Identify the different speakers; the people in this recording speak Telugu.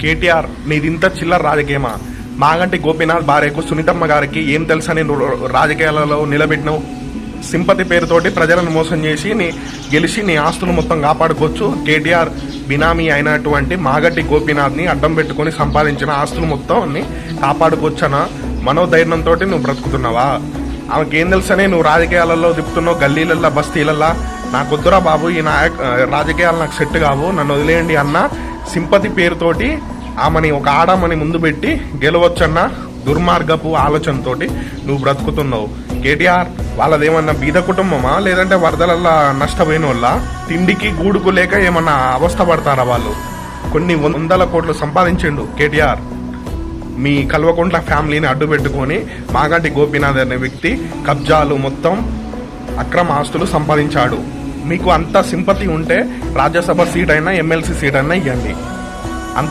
Speaker 1: కేటీఆర్ నీదింత చిల్లర రాజకీయమా? మాగంటి గోపీనాథ్ భార్యకు సునీతమ్మ గారికి ఏం తెలుసని రాజకీయాలలో నిలబెట్టినావు సింపతి పేరుతోటి ప్రజలను మోసం చేసి నీ గెలిచి నీ ఆస్తులు మొత్తం కాపాడుకోవచ్చు. కేటీఆర్ బినామీ అయినటువంటి మాగంటి గోపీనాథ్ని అడ్డం పెట్టుకొని సంపాదించిన ఆస్తులు మొత్తం కాపాడుకోవచ్చన మనోధైర్యంతో నువ్వు బ్రతుకుతున్నావా? ఆమెకి ఏం తెలుసని నువ్వు రాజకీయాలలో తిప్పుతున్నావు గల్లీలల్లో బస్తీలల్లో? నాకు వద్దురా బాబు ఈ నాయక రాజకీయాలు నాకు సెట్ కావు నన్ను వదిలేయండి అన్న సింపతి పేరుతోటి ఆమెని ఒక ఆడమని ముందు పెట్టి గెలవచ్చన్న దుర్మార్గపు ఆలోచనతోటి నువ్వు బ్రతుకుతున్నావు. కేటీఆర్ వాళ్ళదేమన్నా బీద కుటుంబమా? లేదంటే వరదలల్లా నష్టపోయిన వాళ్ళ తిండికి గూడుకు లేక ఏమన్నా అవస్థ పడతారా వాళ్ళు? కొన్ని వందల కోట్లు సంపాదించిండు కేటీఆర్. మీ కల్వకుంట్ల ఫ్యామిలీని అడ్డు పెట్టుకొని మాగంటి గోపీనాథ్ అనే వ్యక్తి కబ్జాలు మొత్తం అక్రమ ఆస్తులు సంపాదించాడు. మీకు అంత సింపతి ఉంటే రాజ్యసభ సీట్ అయినా ఎమ్మెల్సీ సీట్ అయినా ఇవ్వండి